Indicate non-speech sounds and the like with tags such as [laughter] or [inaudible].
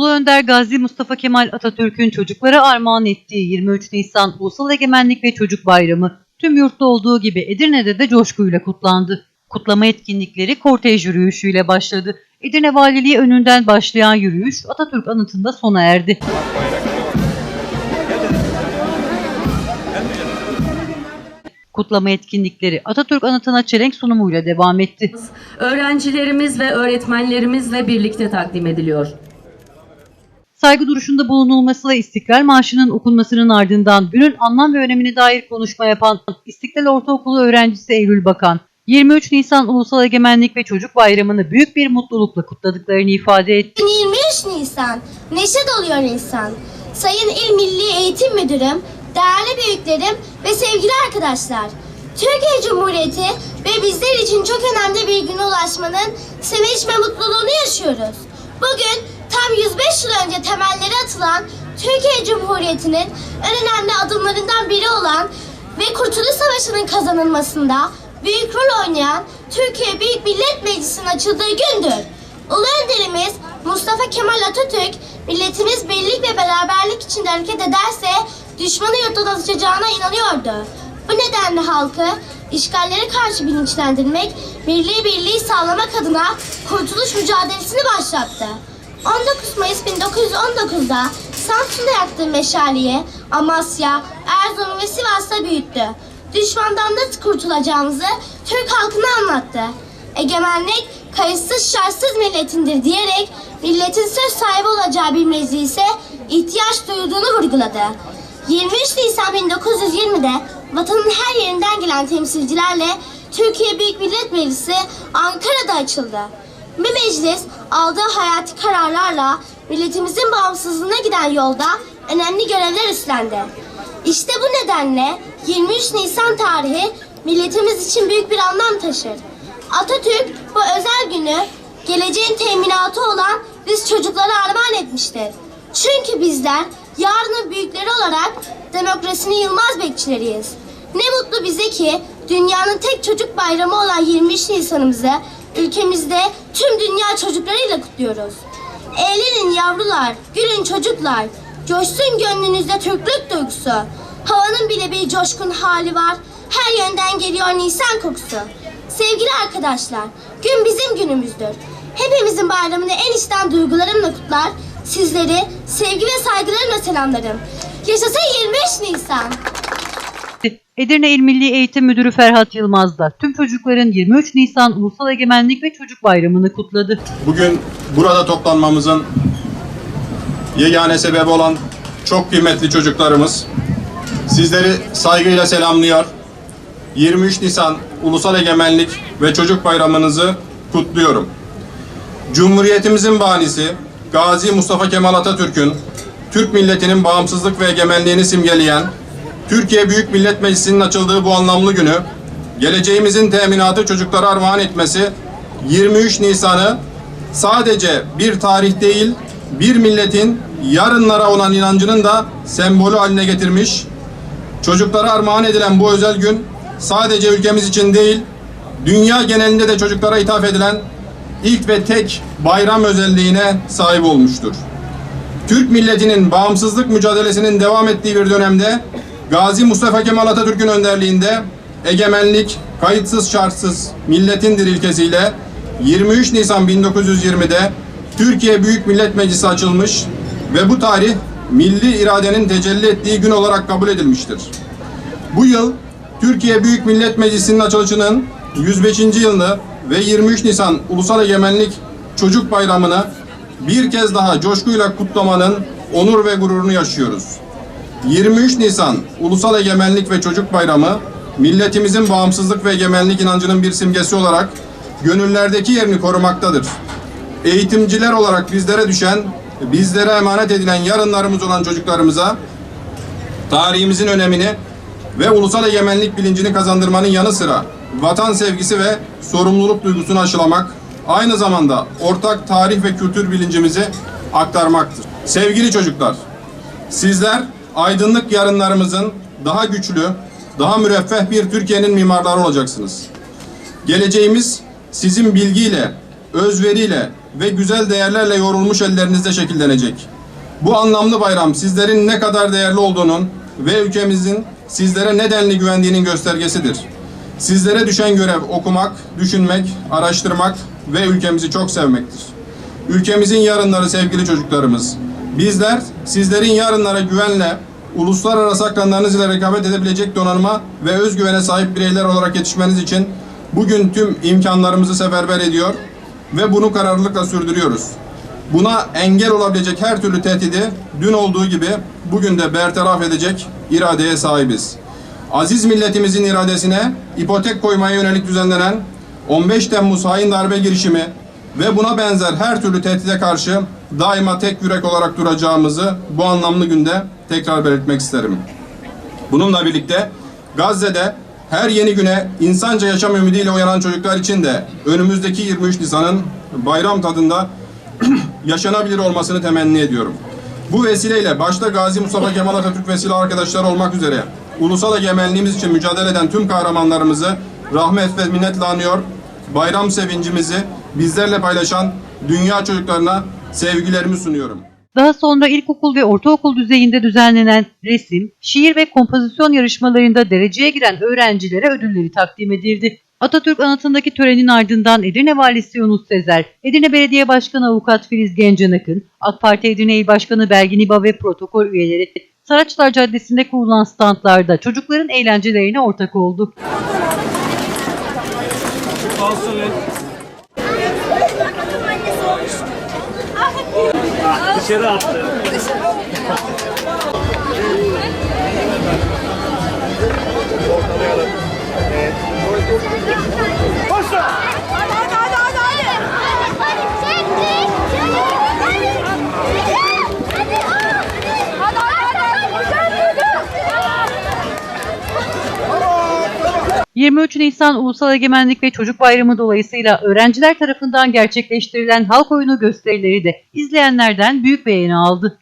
Ulu Önder Gazi Mustafa Kemal Atatürk'ün çocuklara armağan ettiği 23 Nisan Ulusal Egemenlik ve Çocuk Bayramı tüm yurtta olduğu gibi Edirne'de de coşkuyla kutlandı. Kutlama etkinlikleri kortej yürüyüşüyle başladı. Edirne Valiliği önünden başlayan yürüyüş Atatürk anıtında sona erdi. Kutlama etkinlikleri Atatürk anıtına çelenk sunumuyla devam etti. öğrencilerimiz ve öğretmenlerimizle birlikte takdim ediliyor. Saygı duruşunda bulunulması ve İstiklal Marşı'nın okunmasının ardından günün anlam ve önemine dair konuşma yapan İstiklal Ortaokulu öğrencisi Eylül Bakan, 23 Nisan Ulusal Egemenlik ve Çocuk Bayramı'nı büyük bir mutlulukla kutladıklarını ifade etti. 23 Nisan, neşe doluyor insan. Sayın İl Milli Eğitim Müdürüm, değerli büyüklerim ve sevgili arkadaşlar. Türkiye Cumhuriyeti ve bizler için çok önemli bir güne ulaşmanın sevinç ve mutluluğunu yaşıyoruz. Bugün tam 105 yıl önce temelleri atılan Türkiye Cumhuriyeti'nin en önemli adımlarından biri olan ve Kurtuluş Savaşı'nın kazanılmasında büyük rol oynayan Türkiye Büyük Millet Meclisi'nin açıldığı gündür. Ulu önderimiz Mustafa Kemal Atatürk, milletimiz birlik ve beraberlik içinde hareket ederse düşmanı yurttan atacağına inanıyordu. Bu nedenle halkı işgallere karşı bilinçlendirmek, milli birliği sağlamak adına kurtuluş mücadelesini başlattı. 19 Mayıs 1919'da Samsun'da yaktığı meşaleyi Amasya, Erzurum ve Sivas'ta büyüttü. Düşmandan da kurtulacağımızı Türk halkına anlattı. Egemenlik kayıtsız şartsız milletindir diyerek milletin söz sahibi olacağı bir meclise ihtiyaç duyduğunu vurguladı. 23 Nisan 1920'de vatanın her yerinden gelen temsilcilerle Türkiye Büyük Millet Meclisi Ankara'da açıldı. Bu meclis aldığı hayati kararlarla milletimizin bağımsızlığına giden yolda önemli görevler üstlendi. İşte bu nedenle 23 Nisan tarihi milletimiz için büyük bir anlam taşır. Atatürk bu özel günü geleceğin teminatı olan biz çocuklara armağan etmiştir. Çünkü bizler yarının büyükleri olarak demokrasinin yılmaz bekçileriyiz. Ne mutlu bize ki dünyanın tek çocuk bayramı olan 23 Nisan'ımızı ülkemizde tüm dünya çocuklarıyla kutluyoruz. Eğlenin yavrular, gülün çocuklar, coşsun gönlünüzde Türklük duygusu. Havanın bile bir coşkun hali var, her yönden geliyor Nisan kokusu. Sevgili arkadaşlar, gün bizim günümüzdür. Hepimizin bayramını en içten duygularımla kutlar, sizleri sevgi ve saygılarımla selamlarım. Yaşasın 23 Nisan! Edirne İl Milli Eğitim Müdürü Ferhat Yılmaz da tüm çocukların 23 Nisan Ulusal Egemenlik ve Çocuk Bayramı'nı kutladı. Bugün burada toplanmamızın yegane sebebi olan çok kıymetli çocuklarımız sizleri saygıyla selamlıyor. 23 Nisan Ulusal Egemenlik ve Çocuk Bayramınızı kutluyorum. Cumhuriyetimizin banisi Gazi Mustafa Kemal Atatürk'ün Türk milletinin bağımsızlık ve egemenliğini simgeleyen Türkiye Büyük Millet Meclisi'nin açıldığı bu anlamlı günü geleceğimizin teminatı çocuklara armağan etmesi 23 Nisan'ı sadece bir tarih değil bir milletin yarınlara olan inancının da sembolü haline getirmiş. Çocuklara armağan edilen bu özel gün sadece ülkemiz için değil dünya genelinde de çocuklara ithaf edilen ilk ve tek bayram özelliğine sahip olmuştur. Türk milletinin bağımsızlık mücadelesinin devam ettiği bir dönemde Gazi Mustafa Kemal Atatürk'ün önderliğinde egemenlik kayıtsız şartsız milletindir ilkesiyle 23 Nisan 1920'de Türkiye Büyük Millet Meclisi açılmış ve bu tarih milli iradenin tecelli ettiği gün olarak kabul edilmiştir. Bu yıl Türkiye Büyük Millet Meclisi'nin açılışının 105. yılını ve 23 Nisan Ulusal Egemenlik Çocuk Bayramı'nı bir kez daha coşkuyla kutlamanın onur ve gururunu yaşıyoruz. 23 Nisan Ulusal Egemenlik ve Çocuk Bayramı milletimizin bağımsızlık ve egemenlik inancının bir simgesi olarak gönüllerdeki yerini korumaktadır. Eğitimciler olarak bizlere düşen, bizlere emanet edilen yarınlarımız olan çocuklarımıza tarihimizin önemini ve ulusal egemenlik bilincini kazandırmanın yanı sıra vatan sevgisi ve sorumluluk duygusunu aşılamak, aynı zamanda ortak tarih ve kültür bilincimizi aktarmaktır. Sevgili çocuklar, sizler aydınlık yarınlarımızın daha güçlü, daha müreffeh bir Türkiye'nin mimarları olacaksınız. Geleceğimiz sizin bilgiyle, özveriyle, ve güzel değerlerle yoğrulmuş ellerinizde şekillenecek. Bu anlamlı bayram sizlerin ne kadar değerli olduğunun ve ülkemizin sizlere nedenli güvendiğinin göstergesidir. Sizlere düşen görev okumak, düşünmek, araştırmak ve ülkemizi çok sevmektir. Ülkemizin yarınları sevgili çocuklarımız. Bizler sizlerin yarınlara güvenle, uluslararası akranlarınız ile rekabet edebilecek donanıma ve özgüvene sahip bireyler olarak yetişmeniz için bugün tüm imkanlarımızı seferber ediyor ve bunu kararlılıkla sürdürüyoruz. Buna engel olabilecek her türlü tehdidi dün olduğu gibi bugün de bertaraf edecek iradeye sahibiz. Aziz milletimizin iradesine ipotek koymaya yönelik düzenlenen 15 Temmuz hain darbe girişimi ve buna benzer her türlü tehdide karşı daima tek yürek olarak duracağımızı bu anlamlı günde tekrar belirtmek isterim. Bununla birlikte Gazze'de her yeni güne insanca yaşam ümidiyle uyanan çocuklar için de önümüzdeki 23 Nisan'ın bayram tadında [clears throat] yaşanabilir olmasını temenni ediyorum. Bu vesileyle başta Gazi Mustafa Kemal Atatürk ve silah arkadaşları olmak üzere ulusal egemenliğimiz için mücadele eden tüm kahramanlarımızı rahmet ve minnetle anıyor. Bayram sevincimizi bizlerle paylaşan dünya çocuklarına sevgilerimi sunuyorum. Daha sonra ilkokul ve ortaokul düzeyinde düzenlenen resim, şiir ve kompozisyon yarışmalarında dereceye giren öğrencilere ödülleri takdim edildi. Atatürk anıtındaki törenin ardından Edirne Valisi Yunus Sezer, Edirne Belediye Başkanı Avukat Filiz Gencan Akın, AK Parti Edirne İl Başkanı Belgin İba ve protokol üyeleri Saraçlar Caddesi'nde kurulan standlarda çocukların eğlencelerine ortak oldu. Dışarı attı. Hadi 23 Nisan Ulusal Egemenlik ve Çocuk Bayramı dolayısıyla öğrenciler tarafından gerçekleştirilen halk oyunu gösterileri de izleyenlerden büyük beğeni aldı.